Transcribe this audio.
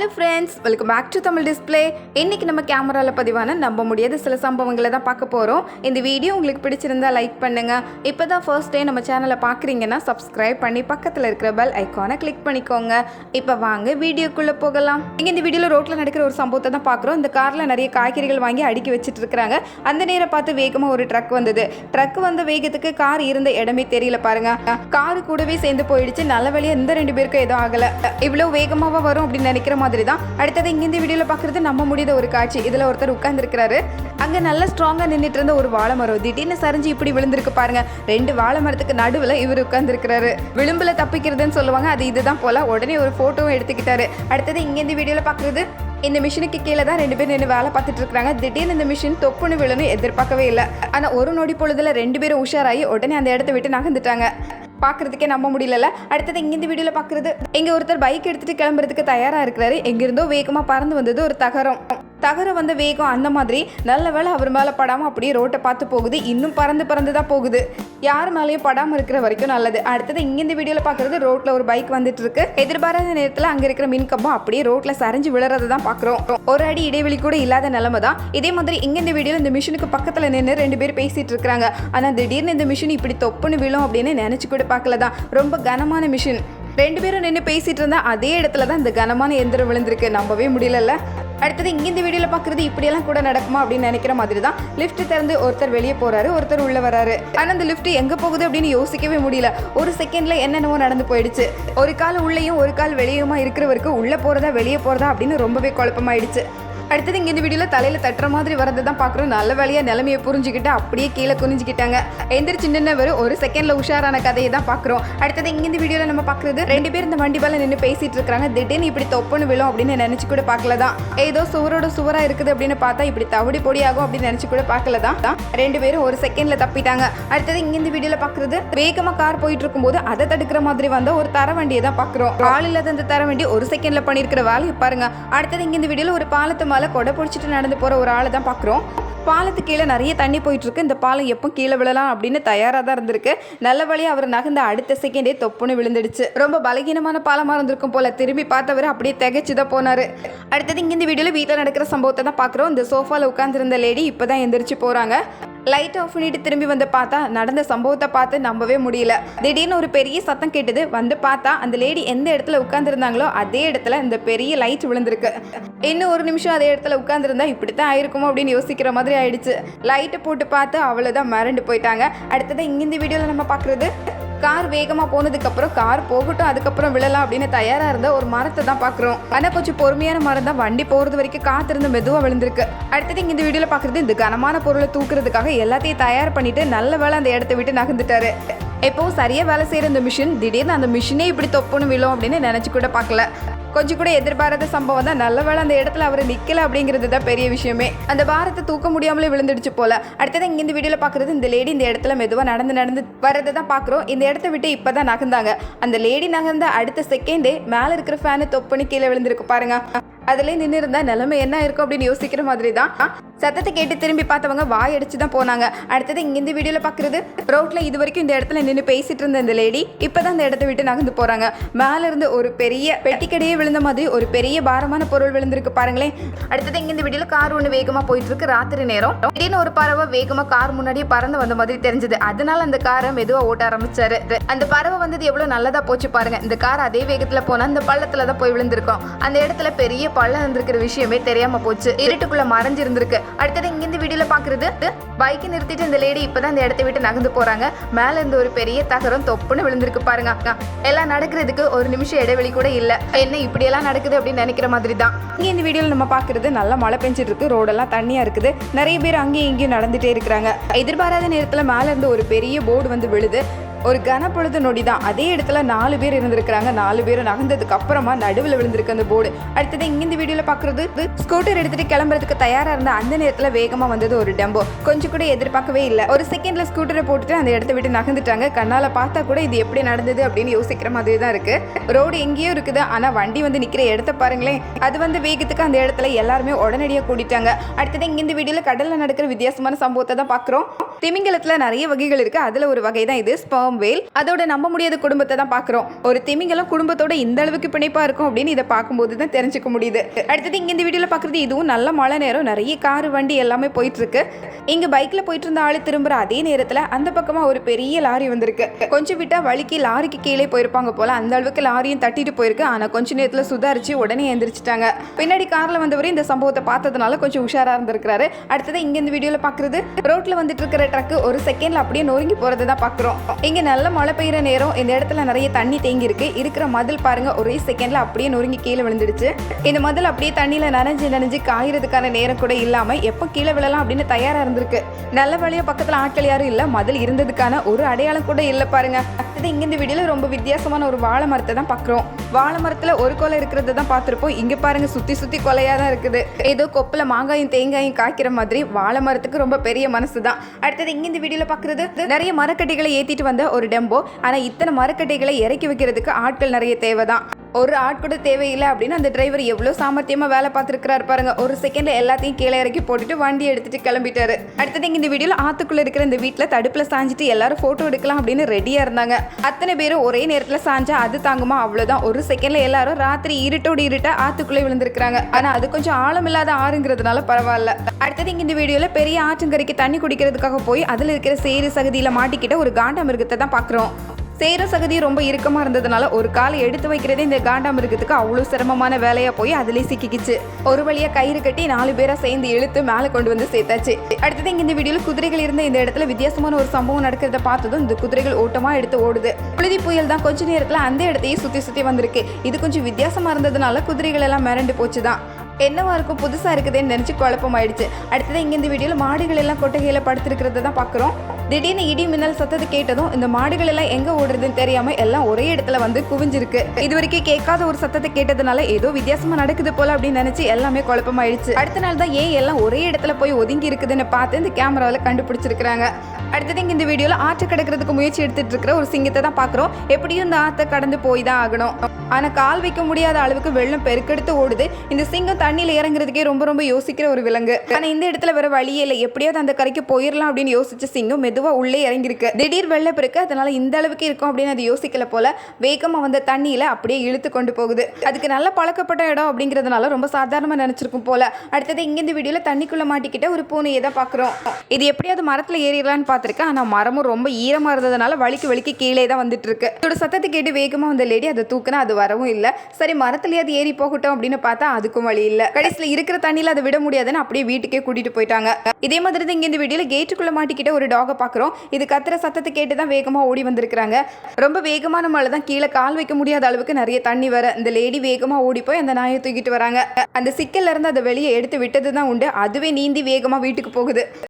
Hello friends welcome back to Tamil display இன்னைக்கு நம்ம கேமராவில் பதிவான நம்ப முடியாத சில சம்பவங்களை தான் பார்க்க போகிறோம் இந்த வீடியோ உங்களுக்கு பிடிச்சிருந்தா லைக் பண்ணுங்க. இப்போ தான் ஃபர்ஸ்ட் டே நம்ம சேனலை பார்க்குறீங்கன்னா சப்ஸ்கிரைப் பண்ணி பக்கத்தில் இருக்கிற பெல் ஐக்கானை கிளிக் பண்ணிக்கோங்க. இப்போ வாங்க வீடியோக்குள்ளே போகலாம். இங்கே இந்த வீடியோவில் ரோட்டில் நடக்கிற ஒரு சம்பவத்தை தான் பார்க்குறோம். இந்த காரில் நிறைய காய்கறிகள் வாங்கி அடுக்கி வச்சுட்டு இருக்கிறாங்க அந்த நேரம் பார்த்து வேகமாக ஒரு ட்ரக் வந்தது. ட்ரக் வந்த வேகத்துக்கு கார் இருந்த இடமே தெரியல பாருங்க. காரு கூடவே சேர்ந்து போயிடுச்சு. நல்ல வழியாக இந்த ரெண்டு பேருக்கும் எதுவும் ஆகலை. இவ்வளோ வேகமாக வரும் அப்படின்னு நினைக்கிற மாதிரி தான் அடுத்தது இங்கேருந்து வீடியோவில் பார்க்குறது நம்ம முடியாத ஒரு காட்சி. இதில் ஒருத்தர் உட்காந்துருக்கிறாரு அங்கே நல்லா நல்ல ஸ்ட்ராங்கா இருந்த ஒரு வாழை மரம். திடீர்னு சரிஞ்சு இப்படி விழுந்திருக்கு பாருங்க. ரெண்டு வாழை மரத்துக்கு நடுவில் இவர் உட்காந்துருக்கிறாரு விளிம்பில் தப்பிக்கிறதுன்னு சொல்லுவாங்க. அது இதுதான் போல. உடனே ஒரு ஃபோட்டோவும் எடுத்துக்கிட்டாரு. அடுத்தது இங்கேருந்து வீடியோவில் பார்க்குறது இந்த மிஷினுக்கு கீழே தான் ரெண்டு பேர் நின்று வேலை பார்த்துட்டு இருக்காங்க திடீர்னு இந்த மிஷின் தொப்புன்னு விழுன்னு எதிர்பார்க்கவே இல்லை. ஆனால் ஒரு நொடி பொழுதுல ரெண்டு பேரும் உஷாராகி உடனே அந்த இடத்த விட்டு நகர்ந்துட்டாங்க. பார்க்கறதுக்கே நம்ப முடியல அடுத்தது இங்கேருந்து இந்த பார்க்குறது பார்க்கறது ஒருத்தர் பைக் எடுத்துகிட்டு கிளம்புறதுக்கு தயாராக இருக்கிறாரு. எங்கேருந்தோ வேகமாக பறந்து வந்தது ஒரு தகரம். தகரம் வந்த வேகம் அந்த மாதிரி நல்ல வேலை அவர் மேலே படாமல் அப்படியே ரோட்டை பார்த்து போகுது. இன்னும் பறந்து பறந்து தான் போகுது. யார் மேலேயும் படாமல் இருக்கிற வரைக்கும் நல்லது. அடுத்தது இங்கேருந்து இந்த வீடியோவில் பார்க்குறது ரோட்டில் ஒரு பைக் வந்துட்டு இருக்கு. எதிர்பாராத நேரத்தில் அங்கே இருக்கிற மின் கம்பம் அப்படியே ரோட்டில் சரிஞ்சு விழுறதை தான் பார்க்குறோம். ஒரு அடி இடைவெளி கூட இல்லாத நிலமை தான். இதே மாதிரி இங்கே இந்த வீடியோவில் இந்த மிஷினுக்கு பக்கத்தில் நின்று ரெண்டு பேர் பேசிட்டு இருக்காங்க. ஆனால் திடீர்னு இந்த மிஷின் இப்படி தொப்புன்னு விழும் அப்படின்னு நினச்சி கூட பார்க்கல தான். ரொம்ப கனமான மிஷின். ரெண்டு பேரும் நின்று பேசிட்டு இருந்தா அதே இடத்துல தான் இந்த கனமான எந்திரம் விழுந்திருக்கு. நம்பவே முடியலல்ல. அடுத்தது இங்கே இந்த வீடியோல பார்க்குறது இப்படியெல்லாம் கூட நடக்குமா அப்படின்னு நினைக்கிற மாதிரி தான் லிஃப்ட் திறந்து ஒருத்தர் வெளியே போகிறாரு ஒருத்தர் உள்ளே வராரு. ஆனால் அந்த லிஃப்ட் எங்கே போகுது அப்படின்னு யோசிக்கவே முடியல. ஒரு செகண்டில் என்னென்னவோ நடந்து போயிடுச்சு. ஒரு கால் உள்ளேயும் ஒரு கால் வெளியுமா இருக்கிறவருக்கு உள்ளே போகிறதா வெளியே போகிறதா அப்படின்னு ரொம்பவே குழப்பமாயிடுச்சு. அடுத்தது இங்கே இந்த வீடியோவில் தலையில் தட்டுற மாதிரி வரது தான் பார்க்குறோம். நல்ல வேலையாக நிலைமையை புரிஞ்சுக்கிட்டு அப்படியே கீழே குனிஞ்சுக்கிட்டாங்க. எந்திரிச்சு நின்னவர் ஒரு செகண்டில் உஷாரான கதையை தான் பார்க்குறோம். அடுத்தது இங்க இந்த நம்ம பார்க்குறது ரெண்டு பேர் இந்த வண்டி மேலே நின்று பேசிகிட்டு இருக்கிறாங்க. திடீர்னு இப்படி தொப்புன்னு விழும் அப்படின்னு நினச்சி கூட பார்க்கல தான். ஏதோ சுவரோட சுவராக இருக்குது அப்படின்னு பார்த்தா இப்படி தவிடி பொடி ஆகும் அப்படின்னு நினச்சி கூட பார்க்கல தான். தான் ரெண்டு பேரும் ஒரு செகண்டில் தப்பிட்டாங்க. அடுத்தது இங்க இந்த பார்க்குறது பாக்குறது கார் போயிட்டு இருக்கும்போது அதை தடுக்கிற மாதிரி வந்த ஒரு தர வண்டியை தான் பார்க்குறோம். ஆள் இல்லாத அந்த தர வண்டி ஒரு செகண்டில் பண்ணிருக்கிற வேலையை பாருங்க. அடுத்தது இங்க இந்த வீடியோவில் ஒரு பாலத்து மேல கொடை பிடிச்சிட்டு நடந்து போற ஒரு ஆளை தான் பாக்குறோம். பாலத்து கீழே நிறைய தண்ணி போயிட்டு இருக்கு இந்த பாலம் எப்போ கீழே விழலாம் அப்படின்னு தயாராக தான் இருந்திருக்கு. நல்ல வழியாக அவர் நகர்ந்த அடுத்த செகண்டே தொப்புன்னு விழுந்துடுச்சு. ரொம்ப பலகீனமான பாலமாக இருந்திருக்கும் போல திரும்பி பார்த்தவர் அப்படியே திகைச்சு தான் போனார். அடுத்தது இங்கே இந்த வீடியோவில் வீட்டில் நடக்கிற சம்பவத்தை தான் பார்க்குறோம் இந்த சோஃபாவில் உட்காந்துருந்த லேடி இப்போ தான் எந்திரிச்சு போகிறாங்க லைட் ஆஃப் பண்ணிட்டு திரும்பி வந்து பார்த்தா நடந்த சம்பவத்தை பார்த்து நம்பவே முடியல. திடீர்னு ஒரு பெரிய சத்தம் கேட்டது. வந்து பார்த்தா அந்த லேடி எந்த இடத்துல உட்காந்துருந்தாங்களோ அதே இடத்துல இந்த பெரிய லைட் விழுந்திருக்கு. இன்னும் ஒரு நிமிஷம் அதே இடத்துல உட்காந்துருந்தா இப்படித்தான் ஆயிருக்குமோ அப்படின்னு யோசிக்கிற மாதிரி ஆயிடுச்சு. லைட்டை போட்டு பார்த்து அவ்வளோதான் மறண்டு போயிட்டாங்க. அடுத்ததான் இங்கே இந்த வீடியோவில் நம்ம பார்க்குறது. கார் வேகமாக போனதுக்கப்புறம் கார் போகட்டும் அதுக்கப்புறம் விழலாம் அப்படின்னு தயாராக இருந்த ஒரு மரத்தை தான் பார்க்குறோம். ஆனால் கொஞ்சம் பொறுமையான மரம் தான். வண்டி போகிறது வரைக்கும் காத்திருந்து மெதுவாக விழுந்திருக்கு. அடுத்தது இந்த வீடியோவில் பார்க்குறது இந்த கனமான பொருளை தூக்குறதுக்காக எல்லாத்தையும் தயார் பண்ணிட்டு நல்ல வேலை அந்த இடத்த விட்டு நகர்ந்துட்டாரு. எப்போவும் சரியா வேலை செய்கிற இந்த மிஷின் திடீர்னு அந்த மிஷினே இப்படி தொப்புன்னு விழும் அப்படின்னு நினச்சி கூட பார்க்கல. கொஞ்சம் கூட எதிர்பாராத சம்பவம் தான். நல்ல வேலை அந்த இடத்துல அவர் நிற்கல அப்படிங்கிறது தான் பெரிய விஷயமே. அந்த பாரத்தை தூக்க முடியாமலே விழுந்துடுச்சு போல. அடுத்தது இங்கே இந்த வீடியோவில் பார்க்குறது இந்த லேடி இந்த இடத்துல மெதுவாக நடந்து நடந்து வரதை தான் பார்க்குறோம் இந்த இடத்த விட்டு இப்போ தான் நகர்ந்தாங்க. அந்த லேடி நகர்ந்த அடுத்த செகண்டே மேலே இருக்கிற ஃபேனு தொப்புன்னு கீழே விழுந்திருக்கு பாருங்க. அதுலேயே நின்று இருந்தால் நிலைமை என்ன இருக்கும் அப்படின்னு யோசிக்கிற மாதிரி தான். சத்தத்தை கேட்டு திரும்பி பார்த்தவங்க வாய் அடிச்சு தான் போனாங்க. அடுத்தது இங்கே இந்த வீடியோல பாக்குறது ரோட்டில் இது வரைக்கும் இந்த இடத்துல நின்று பேசிட்டு இருந்த இந்த லேடி இப்போ தான் இந்த இடத்த விட்டு நகர்ந்து போகிறாங்க மேலேருந்து ஒரு பெரிய பெட்டிக்கடையே விழுந்த மாதிரி ஒரு பெரிய பாரமான பொருள் விழுந்திருக்கு பாருங்களேன். அடுத்தது இங்கே இந்த வீடியோல கார் ஒன்று வேகமாக போயிட்டு இருக்கு ராத்திரி நேரம். திடீர்னு ஒரு பறவை வேகமாக கார் முன்னாடியே பறந்து வந்த மாதிரி தெரிஞ்சது. அதனால அந்த காரை மெதுவாக ஓட்ட ஆரம்பிச்சாரு. அந்த பறவை வந்தது எவ்வளோ நல்லதாக போச்சு பாருங்க. இந்த கார் அதே வேகத்தில் போனால் அந்த பள்ளத்தில் தான் போய் விழுந்திருக்கோம். அந்த இடத்துல பெரிய பள்ளம் இருந்திருக்கிற விஷயமே தெரியாமல் போச்சு. இருட்டுக்குள்ளே மறைஞ்சிருந்திருக்கு. அடுத்தது இங்கிருந்து இந்த வீடியோல பாக்குறது பைக்கை நிறுத்திட்டு இந்த லேடி இப்பதான் இந்த இடத்தை விட்டு நகர்ந்து போறாங்க. மேல இருந்து ஒரு பெரிய தகரம் தொப்புன்னு விழுந்திருக்கு பாருங்க. அக்கா எல்லாம் நடக்கிறதுக்கு ஒரு நிமிஷம் இடைவெளி கூட இல்ல. என்ன இப்படி எல்லாம் நடக்குது அப்படின்னு நினைக்கிற மாதிரி தான் இங்க இந்த வீடியோல நம்ம பாக்குறது நல்லா மழை பெஞ்சிட்டு இருக்கு ரோடெல்லாம் தண்ணியா இருக்குது. நிறைய பேர் அங்கேயும் இங்கேயும் நடந்துட்டே இருக்கிறாங்க. எதிர்பாராத நேரத்துல மேல இருந்து ஒரு பெரிய போர்டு வந்து விழுது. ஒரு கனப்பொழுது நொடி தான் அதே இடத்துல நாலு பேர் இருந்திருக்கிறாங்க. நாலு பேரும் நகர்ந்ததுக்கு அப்புறமா நடுவில் விழுந்திருக்கு அந்த போர்டு அடுத்தது இங்க இந்த வீடியோல பாக்குறது ஸ்கூட்டர் எடுத்துட்டு கிளம்புறதுக்கு தயாரா இருந்த அந்த நேரத்துல வேகமா வந்தது ஒரு டெம்போ கொஞ்சம் கூட எதிர்பார்க்கவே இல்லை. ஒரு செகண்ட்ல ஸ்கூட்டரை போட்டுட்டு அந்த இடத்த விட்டு நகர்ந்துட்டாங்க. கண்ணால பார்த்தா கூட இது எப்படி நடந்தது அப்படின்னு யோசிக்கிற மாதிரி தான் இருக்கு. ரோடு எங்கேயோ இருக்குது. ஆனா வண்டி வந்து நிக்கிற இடத்த பாருங்களேன். அது வந்து வேகத்துக்கு அந்த இடத்துல எல்லாருமே உடனடியாக கூட்டிட்டாங்க. அடுத்தது இங்க இந்த வீடியோல கடல்ல நடக்கிற வித்தியாசமான சம்பவத்தை தான் பாக்குறோம். திமிங்கலத்துல நிறைய வகைகள் இருக்கு. அதுல ஒரு வகை தான் இது. ஸ்பர்ம் சிங்கம் வேல். அதோட நம்ப முடியாத குடும்பத்தை தான் பார்க்குறோம் ஒரு திமிங்கலம் குடும்பத்தோட இந்த அளவுக்கு பிணைப்பாக இருக்கும் அப்படின்னு இதை பார்க்கும்போது தான் தெரிஞ்சுக்க முடியுது. அடுத்தது இங்கே இந்த வீடியோவில் பார்க்குறது இதுவும் நல்ல மழை நேரம். நிறைய கார் வண்டி எல்லாமே போயிட்டு இருக்கு இங்கே பைக்கில் போயிட்டு இருந்த ஆள் திரும்புகிற அதே நேரத்தில் அந்த பக்கமாக ஒரு பெரிய லாரி வந்திருக்கு. கொஞ்சம் விட்டால் வலிக்கு லாரிக்கு கீழே போயிருப்பாங்க போல அந்த அளவுக்கு லாரியும் தட்டிட்டு போயிருக்கு. ஆனால் கொஞ்ச நேரத்தில் சுதாரிச்சு உடனே எந்திரிச்சிட்டாங்க. பின்னாடி காரில் வந்தவரே இந்த சம்பவத்தை பார்த்ததுனால கொஞ்சம் உஷாராக இருந்திருக்காரு அடுத்தது இங்கே இந்த வீடியோவில் பார்க்குறது ரோட்டில் வந்துட்டு இருக்கிற ட்ரக்கு ஒரு செகண்ட்ல அப்படியே நொறுங்கி போகிறத தான் பார்க்குறோம் இங்கே நல்ல மழை பெய்கிற நேரம் இந்த இடத்துல நிறைய தண்ணி தேங்கி இருக்கு இருக்கிற மதில் பாருங்க ஒரே செகண்ட்ல அப்படியே நொறுங்கி கீழே விழுந்துடுச்சு. இந்த மதில் அப்படியே தண்ணியில் நனைஞ்சு நனைஞ்சு காயறதுக்கான நேரம் கூட இல்லாமல் எப்போ கீழே விழலாம் அப்படின்னு தயாராக இருந்திருக்கு. நல்ல வழியாக பக்கத்தில் ஆட்கள் யாரும் இல்லை மதில் இருந்ததுக்கான ஒரு அடையாளம் கூட இல்லை பாருங்க. அடுத்தது இங்க இந்த ரொம்ப வித்தியாசமான ஒரு வாழை மரத்தை தான் பார்க்குறோம் வாழை மரத்தில் ஒரு கொலை இருக்கிறத தான் பார்த்துருப்போம். இங்கே பாருங்கள் சுற்றி சுற்றி கொலையாக தான் இருக்குது. ஏதோ கொப்பில் மாங்காயும் தேங்காயும் காய்க்கிற மாதிரி வாழை மரத்துக்கு ரொம்ப பெரிய மனசு தான். அடுத்தது இங்க இந்த பார்க்குறது நிறைய மரக்கட்டைகளை ஏற்றிட்டு வந்த ஒரு டெம்போ. ஆனால் இத்தனை மரக்கட்டைகளை இறக்கி வைக்கிறதுக்கு ஆட்கள் நிறைய தேவை தான் ஒரு ஆட் கூட தேவையில்லை அப்படின்னு அந்த டிரைவர் எவ்வளோ சாமர்த்தியமாக வேலை பார்த்துருக்கிறாரு பாருங்க. ஒரு செகண்ட்ல எல்லாத்தையும் கீழே இறக்கி போட்டுட்டு வண்டி எடுத்துட்டு கிளம்பிட்டாரு. அடுத்தது இங்கே இந்த வீடியோவில் ஆத்துக்குள்ள இருக்கிற இந்த வீட்டில் தடுப்பில் சாஞ்சிட்டு எல்லாரும் ஃபோட்டோ எடுக்கலாம் அப்படின்னு ரெடியாக இருந்தாங்க. அத்தனை பேரும் ஒரே நேரத்தில் சாஞ்சா அது தாங்குமா? அவ்வளோதான் ஒரு செகண்ட்ல எல்லாரும் ராத்திரி இருட்டோடு இருட்டா ஆத்துக்குள்ளே விழுந்திருக்கிறாங்க. ஆனால் அது கொஞ்சம் ஆழம் இல்லாத ஆறுங்கிறதுனால பரவாயில்ல. அடுத்தது இங்கே இந்த வீடியோவில் பெரிய ஆற்றங்கரைக்கு தண்ணி குடிக்கிறதுக்காக போய் அதில் இருக்கிற சேரு சகதியில் மாட்டிக்கிட்ட ஒரு காண்ட மிருகத்தை தான் பார்க்குறோம் சேர சகதி ரொம்ப இறுக்கமாக இருந்ததுனால ஒரு காலை எடுத்து வைக்கிறதே இந்த காண்டாமிருகத்துக்கு அவ்வளோ சிரமமான வேலையாக போய் அதிலே சிக்கிக்கிச்சு. ஒரு வழியாக கயிறு கட்டி நாலு பேராக சேர்ந்து இழுத்து மேலே கொண்டு வந்து சேர்த்தாச்சு. அடுத்தது இங்கே இந்த வீடியோவில் குதிரைகள் இருந்த இந்த இடத்துல வித்தியாசமான ஒரு சம்பவம் நடக்கிறத பார்த்ததும் இந்த குதிரைகள் ஓட்டமாக எடுத்து ஓடுது. புழுதி புயல் தான் கொஞ்ச நேரத்தில் அந்த இடத்தையே சுற்றி சுற்றி வந்திருக்கு. இது கொஞ்சம் வித்தியாசமாக இருந்ததுனால குதிரைகள் எல்லாம் மிரண்டு போச்சு தான் என்னவா இருக்கும்? புதுசாக இருக்குதுன்னு நினச்சி குழப்பமாயிடுச்சு. அடுத்தது இங்கே இந்த வீடியோவில் மாடுகள் எல்லாம் கொட்டகையில் படுத்திருக்கிறத தான் பார்க்குறோம் திடீர்னு இடி மின்னல் சத்தத்தை கேட்டதும் இந்த மாடுகள் எல்லாம் எங்க ஓடுறதுன்னு தெரியாம எல்லாம் ஒரே இடத்துல வந்து குவிஞ்சிருக்கு. இது வரைக்கும் கேட்காத ஒரு சத்தத்தை கேட்டதுனால ஏதோ வித்தியாசமா நடக்குது போல அப்படின்னு நினைச்சு எல்லாமே குழப்பமாயிடுச்சு. அடுத்த நாள் தான் ஏன் எல்லாம் ஒரே இடத்துல போய் ஒதுங்கி இருக்குதுன்னு பார்த்து இந்த கேமராவில் கண்டுபிடிச்சிருக்காங்க அடுத்தது இந்த வீடியோல ஆற்று கிடக்கிறதுக்கு முயற்சி எடுத்துட்டு இருக்கிற ஒரு சிங்கத்தை தான் பாக்குறோம் எப்படியும் இந்த ஆற்றை கடந்து போய் தான் ஆகணும். ஆனா கால் வைக்க முடியாத அளவுக்கு வெள்ளம் பெருக்கெடுத்து ஓடுது. இந்த சிங்கம் தண்ணியில இறங்குறதுக்கே ரொம்ப ரொம்ப யோசிக்கிற ஒரு விலங்கு. ஆனா இந்த இடத்துல வேற வழியே இல்லை. எப்படியாவது அந்த கரைக்கு போயிடலாம் அப்படின்னு யோசிச்ச சிங்கம் மெதுவாக உள்ளே இறங்கியிருக்கு. திடீர் வெள்ளப்பெருக்கு அதனால இந்த அளவுக்கு இருக்கும் அப்படின்னு அது யோசிக்கல போல வேகமாக வந்த தண்ணியில் அப்படியே இழுத்து கொண்டு போகுது. அதுக்கு நல்ல பழக்கப்பட்ட இடம் அப்படிங்கிறதுனால ரொம்ப சாதாரணமாக நினச்சிருக்கும் போல. அடுத்தது இங்கேருந்து இந்த வீடியோல தண்ணிக்குள்ளே மாட்டிக்கிட்ட ஒரு பூனையை தான் பார்க்குறோம் இது எப்படியாவது மரத்தில் ஏறிடலான்னு பார்த்துருக்கேன். ஆனால் மரமும் ரொம்ப ஈரமாக இருந்ததுனால வலிக்கு வலிக்கு கீழே தான் வந்துட்டு இருக்கு இதோட சத்தத்தை கேட்டு வேகமாக வந்த லேடி அதை தூக்குனா அது வரவும் இல்லை. சரி மரத்துலேயாவது ஏறி போகட்டும் அப்படின்னு பார்த்தா அதுக்கும் வழி இல்லை. கடைசியில் இருக்கிற தண்ணியில் அதை விட முடியாதுன்னு அப்படியே வீட்டுக்கே கூட்டிட்டு போயிட்டாங்க. இதே மாதிரி தான் இங்கே இந்த வீடியோவில் கேட்டுக்குள்ளே மாட்டிக்கிட்ட ஒரு டாகை பார்க்குறோம். இது கத்துற சத்தத்தை கேட்டு தான் வேகமா ஓடி வந்திருக்கிறாங்க. ரொம்ப வேகமான மழை தான் கீழே கால் வைக்க முடியாத அளவுக்கு நிறைய தண்ணி வர இந்த லேடி வேகமா ஓடி போய் அந்த நாயை தூக்கிட்டு வராங்க. அந்த சிக்கல்ல இருந்து அதை வெளியே எடுத்து விட்டது தான் உண்டு. அதுவே நீந்தி வேகமா வீட்டுக்கு போகுது.